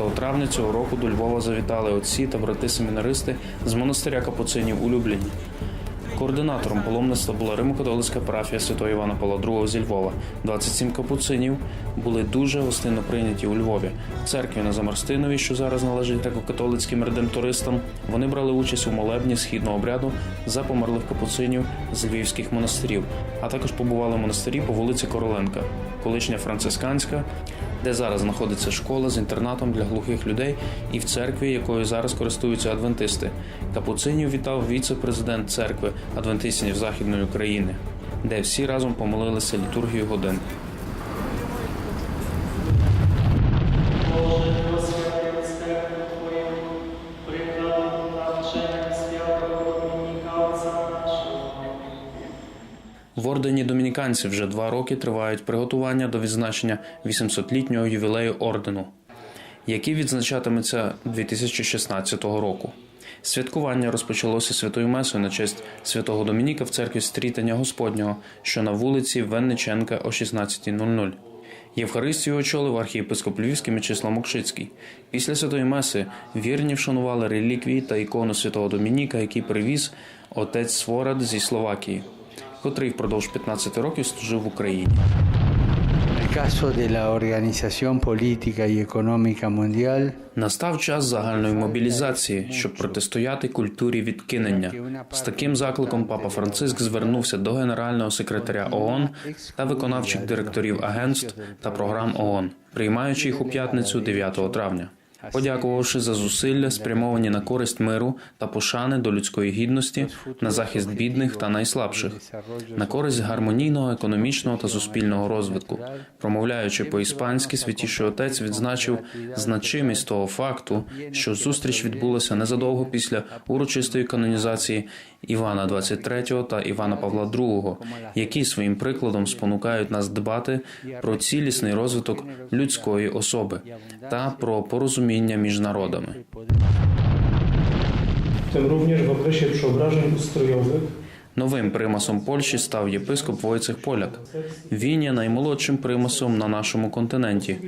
5 травня цього року до Львова завітали отці та брати-семінаристи з монастиря Капуцинів у Любліні. Координатором паломництва була Римо-католицька парафія Святого Івана Павла II зі Львова. 27 капуцинів були дуже гостинно прийняті у Львові. Церкві на Замарстинові, що зараз належить греко-католицьким редемтористам, вони брали участь у молебні східного обряду за померлих капуцинів з львівських монастирів, а також побували в монастирі по вулиці Короленка, колишня францисканська, де зараз знаходиться школа з інтернатом для глухих людей, і в церкві, якою зараз користуються адвентисти. Капуцинів вітав віце-президент церкви адвентистів Західної України, де всі разом помолилися літургію годин. В ордені домініканців вже два роки тривають приготування до відзначення 800-літнього ювілею ордену, який відзначатиметься 2016 року. Святкування розпочалося святою месою на честь святого Домініка в церкві Стрітання Господнього, що на вулиці Венниченка о 16.00. Євхаристію очолив архієпископ Львівський Мечислав Мокшицький. Після святої меси вірні вшанували реліквії та ікону святого Домініка, який привіз отець Сворад зі Словакії, котрий впродовж 15 років служив в Україні. Настав час загальної мобілізації, щоб протистояти культурі відкинення. З таким закликом папа Франциск звернувся до генерального секретаря ООН та виконавчих директорів агентств та програм ООН, приймаючи їх у п'ятницю 9 травня. Подякувавши за зусилля, спрямовані на користь миру та пошани до людської гідності, на захист бідних та найслабших, на користь гармонійного економічного та суспільного розвитку, промовляючи по-іспанськи, святіший отець відзначив значимість того факту, що зустріч відбулася незадовго після урочистої канонізації Івана XXIII та Івана Павла II, які своїм прикладом спонукають нас дбати про цілісний розвиток людської особи та про порозуміння між народами. w tym również w okresie przeobrażeń ustrojowych Новим примасом Польщі став єпископ Войцех Поляк. Він є наймолодшим примасом на нашому континенті.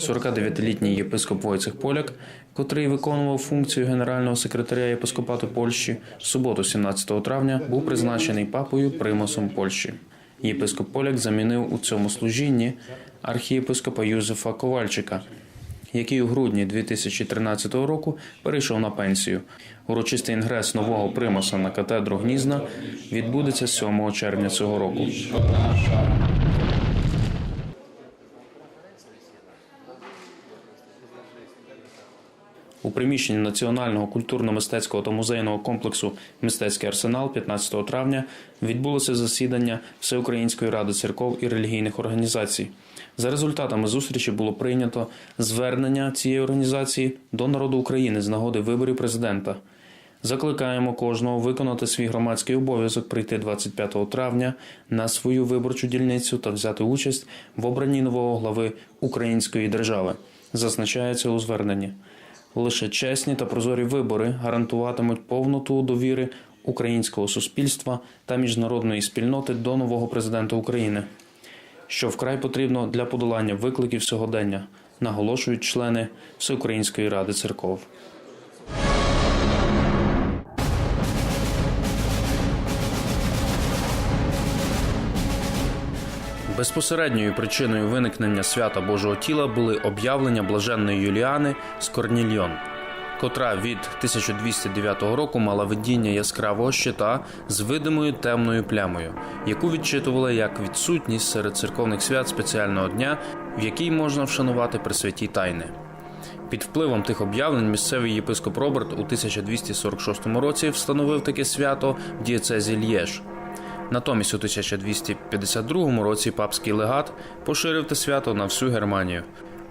49-літній єпископ Войцех Поляк, котрий виконував функцію генерального секретаря єпископату Польщі, в суботу, 17 травня, був призначений папою примасом Польщі. Єпископ Поляк замінив у цьому служінні архієпископа Юзефа Ковальчика, який у грудні 2013 року перейшов на пенсію. Урочистий інгрес нового примаса на катедру Гнізна відбудеться 7 червня цього року. У приміщенні Національного культурно-мистецького та музейного комплексу Мистецький арсенал 15 травня відбулося засідання Всеукраїнської ради церков і релігійних організацій. За результатами зустрічі було прийнято звернення цієї організації до народу України з нагоди виборів президента. Закликаємо кожного виконати свій громадський обов'язок прийти 25 травня на свою виборчу дільницю та взяти участь в обранні нового глави української держави. Зазначається у зверненні. Лише чесні та прозорі вибори гарантуватимуть повноту довіри українського суспільства та міжнародної спільноти до нового президента України, що вкрай потрібно для подолання викликів сьогодення, наголошують члени Всеукраїнської ради церков. Безпосередньою причиною виникнення свята Божого тіла були об'явлення блаженної Юліани з Корнільйон, котра від 1209 року мала видіння яскравого щита з видимою темною плямою, яку відчитували як відсутність серед церковних свят спеціального дня, в який можна вшанувати присвяті тайни. Під впливом тих об'явлень місцевий єпископ Роберт у 1246 році встановив таке свято в дієцезі Л'єж. Натомість у 1252 році папський легат поширив те свято на всю Германію.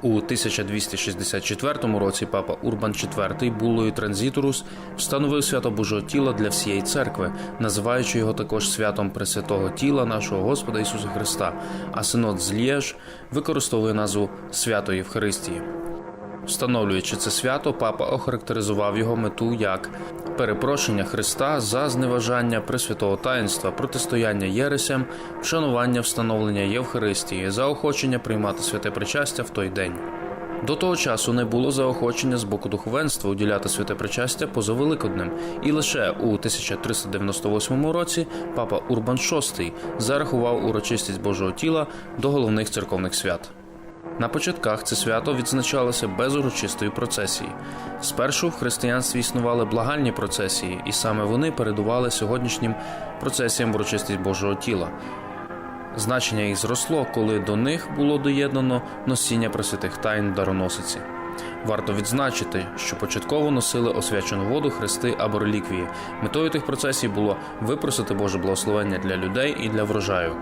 У 1264 році папа Урбан IV булою транзиторус встановив свято Божого тіла для всієї церкви, називаючи його також святом Пресвятого тіла нашого Господа Ісуса Христа. А синод з Лєж використовує назву свято Євхаристії. Встановлюючи це свято, папа охарактеризував його мету як перепрошення Христа за зневажання пресвятого таїнства, протистояння єресям, вшанування встановлення Євхаристії, заохочення приймати святе причастя в той день. До того часу не було заохочення з боку духовенства уділяти святе причастя поза Великоднем, і лише у 1398 році папа Урбан VI зарахував урочистість Божого тіла до головних церковних свят. На початках це свято відзначалося без урочистої процесії. Спершу в християнстві існували благальні процесії, і саме вони передували сьогоднішнім процесіям урочистість Божого тіла. Значення їх зросло, коли до них було доєднано носіння пресвятих тайн дароносиці. Варто відзначити, що початково носили освячену воду, хрести або реліквії. Метою тих процесій було випросити Боже благословення для людей і для врожаю.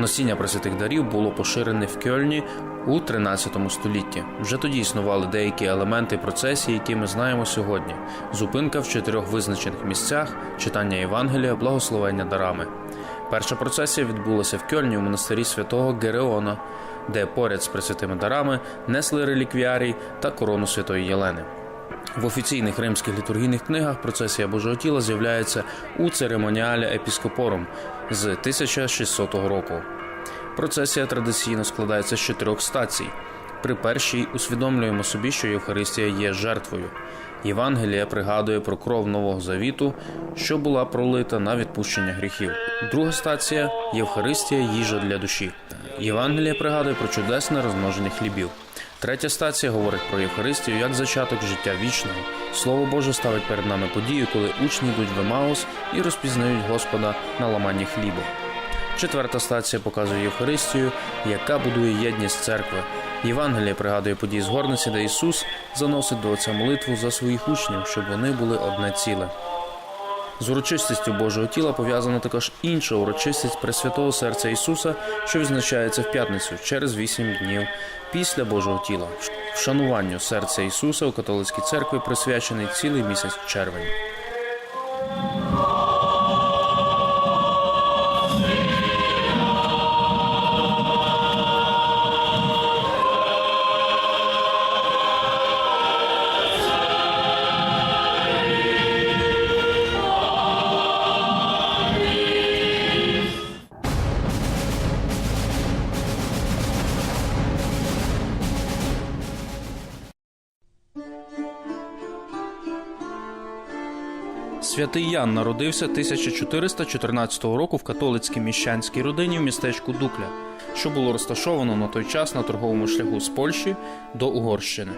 Носіння пресвятих дарів було поширене в Кьольні у 13 столітті. Вже тоді існували деякі елементи процесії, які ми знаємо сьогодні: зупинка в чотирьох визначених місцях, читання Євангелія, благословення дарами. Перша процесія відбулася в Кьольні у монастирі святого Гереона, де поряд з пресвятими дарами несли реліквіарій та корону святої Єлени. В офіційних римських літургійних книгах процесія Божого тіла з'являється у церемоніалі Епіскопорум з 1600 року. Процесія традиційно складається з чотирьох стацій. При першій усвідомлюємо собі, що Євхаристія є жертвою. Євангелія пригадує про кров Нового Завіту, що була пролита на відпущення гріхів. Друга стація Євхаристія їжа для душі. Євангелія пригадує про чудесне розмноження хлібів. Третя стація говорить про Євхаристію як зачаток життя вічного. Слово Боже ставить перед нами подію, коли учні йдуть в Емаус і розпізнають Господа на ламанні хлібу. Четверта стація показує Євхаристію, яка будує єдність церкви. Євангеліє пригадує події з горниці, де Ісус заносить до Отця молитву за своїх учнів, щоб вони були одне ціле. З урочистістю Божого тіла пов'язана також інша урочистість Пресвятого серця Ісуса, що відзначається в п'ятницю через вісім днів після Божого тіла. Вшануванню серця Ісуса у католицькій церкві присвячений цілий місяць червень. Святий Ян народився 1414 року в католицькій міщанській родині в містечку Дукля, що було розташовано на той час на торговому шляху з Польщі до Угорщини.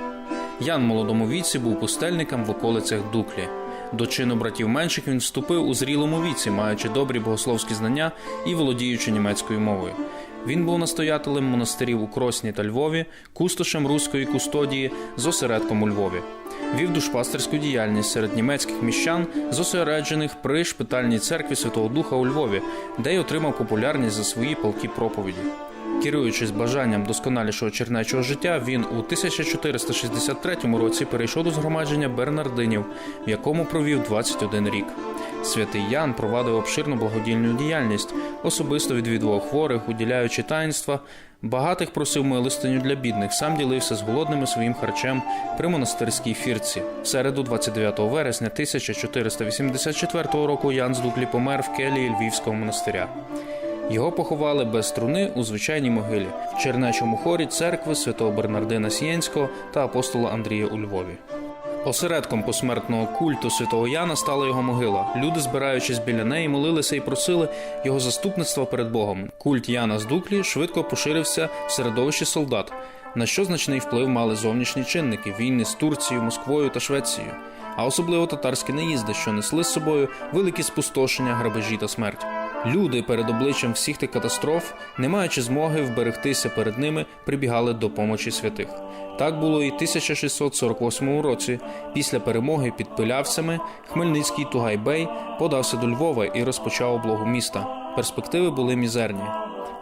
Ян в молодому віці був пустельником в околицях Дуклі. До чину братів менших він вступив у зрілому віці, маючи добрі богословські знання і володіючи німецькою мовою. Він був настоятелем монастирів у Кросні та Львові, кустошем руської кустодії з осередком у Львові. Вів душпастерську діяльність серед німецьких міщан, зосереджених при шпитальній церкві Святого Духа у Львові, де й отримав популярність за свої палкі проповіді. Керуючись бажанням досконалішого чернечого життя, він у 1463 році перейшов до згромадження Бернардинів, в якому провів 21 рік. Святий Ян провадив обширну благодійну діяльність, особисто відвідував хворих, уділяючи таїнства, багатих просив милостиню для бідних, сам ділився з голодними своїм харчем при монастирській фірці. В середу, 29 вересня 1484 року, Ян з Дуклі помер в келії Львівського монастиря. Його поховали без труни у звичайній могилі в Чернечому хорі церкви святого Бернардина Сієнського та апостола Андрія у Львові. Осередком посмертного культу святого Яна стала його могила. Люди, збираючись біля неї, молилися і просили його заступництва перед Богом. Культ Яна з Дуклі швидко поширився в середовищі солдат, на що значний вплив мали зовнішні чинники війни з Турцією, Москвою та Швецією, а особливо татарські наїзди, що несли з собою великі спустошення, грабежі та смерть. Люди перед обличчям всіх тих катастроф, не маючи змоги вберегтися перед ними, прибігали до помочі святих. Так було і в 1648 році. Після перемоги під пилявцями Хмельницький Тугайбей подався до Львова і розпочав облогу міста. Перспективи були мізерні.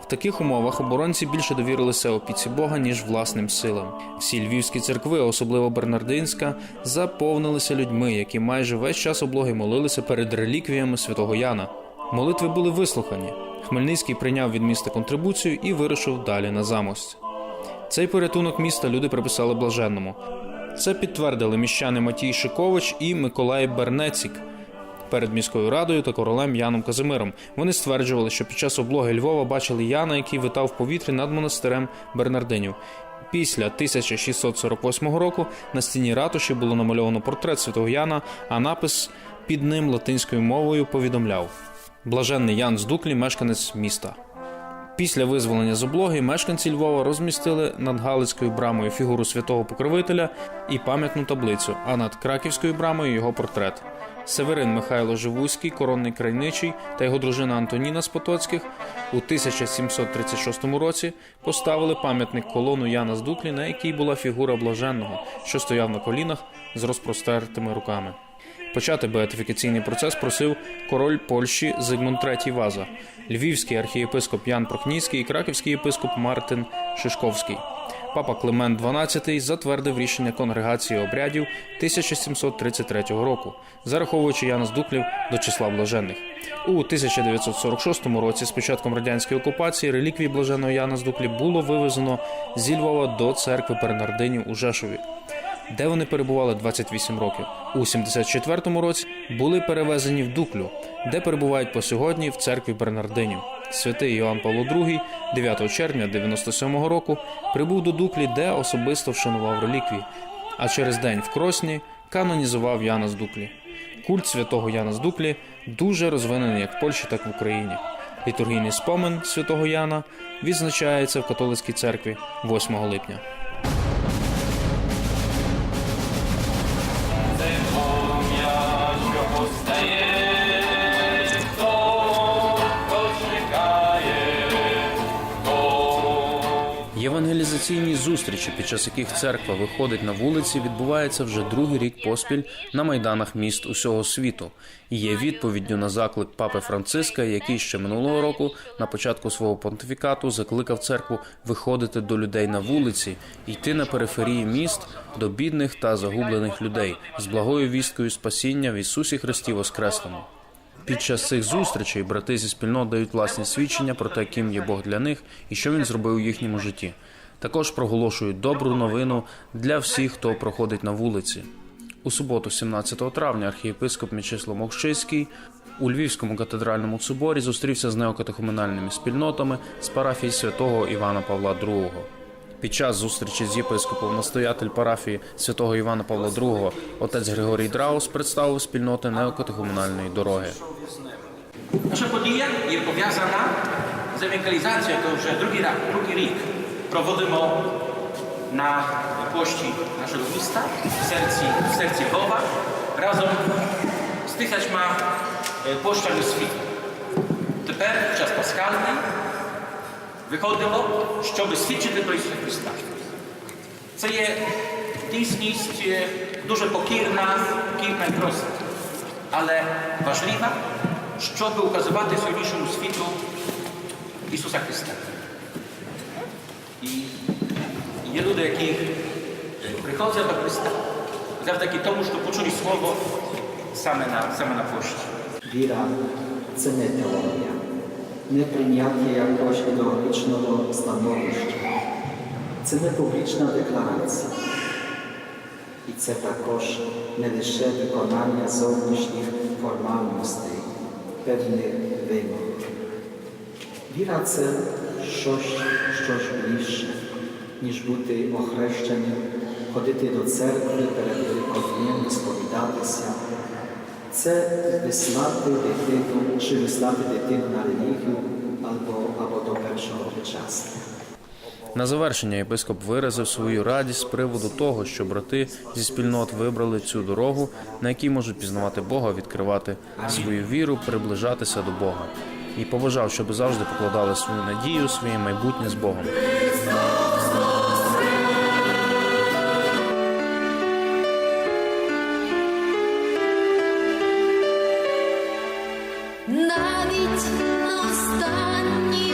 В таких умовах оборонці більше довірилися опіці Бога, ніж власним силам. Всі львівські церкви, особливо Бернардинська, заповнилися людьми, які майже весь час облоги молилися перед реліквіями святого Яна. Молитви були вислухані. Хмельницький прийняв від міста контрибуцію і вирушив далі на замость. Цей порятунок міста люди приписали блаженному. Це підтвердили міщани Матій Шикович і Миколай Бернецік перед міською радою та королем Яном Казимиром. Вони стверджували, що під час облоги Львова бачили Яна, який витав в повітрі над монастирем Бернардинів. Після 1648 року на стіні ратуші було намальовано портрет святого Яна, а напис під ним латинською мовою повідомляв: Блаженний Ян з Дуклі, мешканець міста. Після визволення з облоги мешканці Львова розмістили над Галицькою брамою фігуру святого покровителя і пам'ятну таблицю, а над Краківською брамою його портрет. Северин Михайло Живуський, коронний крайничий та його дружина Антоніна з Потоцьких у 1736 році поставили пам'ятник колону Яна з Дуклі, на якій була фігура блаженного, що стояв на колінах з розпростертими руками. Почати беатифікаційний процес просив король Польщі Зигмунд III Ваза, львівський архієпископ Ян Прокнійський і краківський єпископ Мартин Шишковський. Папа Климент XII затвердив рішення конгрегації обрядів 1733 року, зараховуючи Яна з Дуклів до числа блаженних. У 1946 році, з початком радянської окупації, реліквії блаженого Яна з Дуклі було вивезено зі Львова до церкви Бернардинів у Жешові де вони перебували 28 років. У 74-му році були перевезені в Дуклю, де перебувають по сьогодні в церкві Бернардинів. Святий Іоанн Павло II 9 червня 97-го року прибув до Дуклі, де особисто вшанував реліквії, а через день в Кросні канонізував Яна з Дуклі. Культ святого Яна з Дуклі дуже розвинений як в Польщі, так і в Україні. Літургійний спомин святого Яна відзначається в католицькій церкві 8 липня. Євангелізаційні зустрічі, під час яких церква виходить на вулиці, відбуваються вже другий рік поспіль на майданах міст усього світу і є відповіддю на заклик папи Франциска, який ще минулого року на початку свого понтифікату закликав церкву виходити до людей на вулиці, йти на периферії міст до бідних та загублених людей з благою вісткою спасіння в Ісусі Христі Воскреслому. Під час цих зустрічей брати зі спільнот дають власні свідчення про те, ким є Бог для них і що він зробив у їхньому житті. Також проголошують добру новину для всіх, хто проходить на вулиці. У суботу, 17 травня, архієпископ Мічислав Мовчиський у Львівському катедральному соборі зустрівся з неокатехуменальними спільнотами з парафії святого Івана Павла II. Під час зустрічі з єпископом настоятель парафії святого Івана Павла II отець Григорій Драус представив спільноти неокатехуменальної дороги. Nasza podія є пов'язана з евангелізацією, яку вже другий рік проводимо на площі нашого міста, в серці, в серці Львова, разом з тисячма е, площами світу. Тепер, в час пасхальний, виходило, щоб свідчити про Ісуса Христа. Це є дійсність е, дуже покірна, покірна і проста, але важлива, щоб указувати сьогоднішньому світу Ісуса Христа. І є люди, які приходять до Христа завдяки тому, що почули Слово саме на, саме на площі. Віра це не теорія, не прийняття якогось ідеологічного становища. Це не публічна декларація. І це також не лише виконання зовнішніх формальностей, певних вимог. Віра це щось, щось більше, ніж бути охрещеним, ходити до церкви перед Великоднем, сповідатися. Це вислати дитину чи вислати дитину на релігію або, або до першого причастя. На завершення єпископ виразив свою радість з приводу того, що брати зі спільнот вибрали цю дорогу, на якій можуть пізнавати Бога, відкривати свою віру, приближатися до Бога. І побажав, щоб завжди покладали свою надію, своє майбутнє з Богом. Навіть останні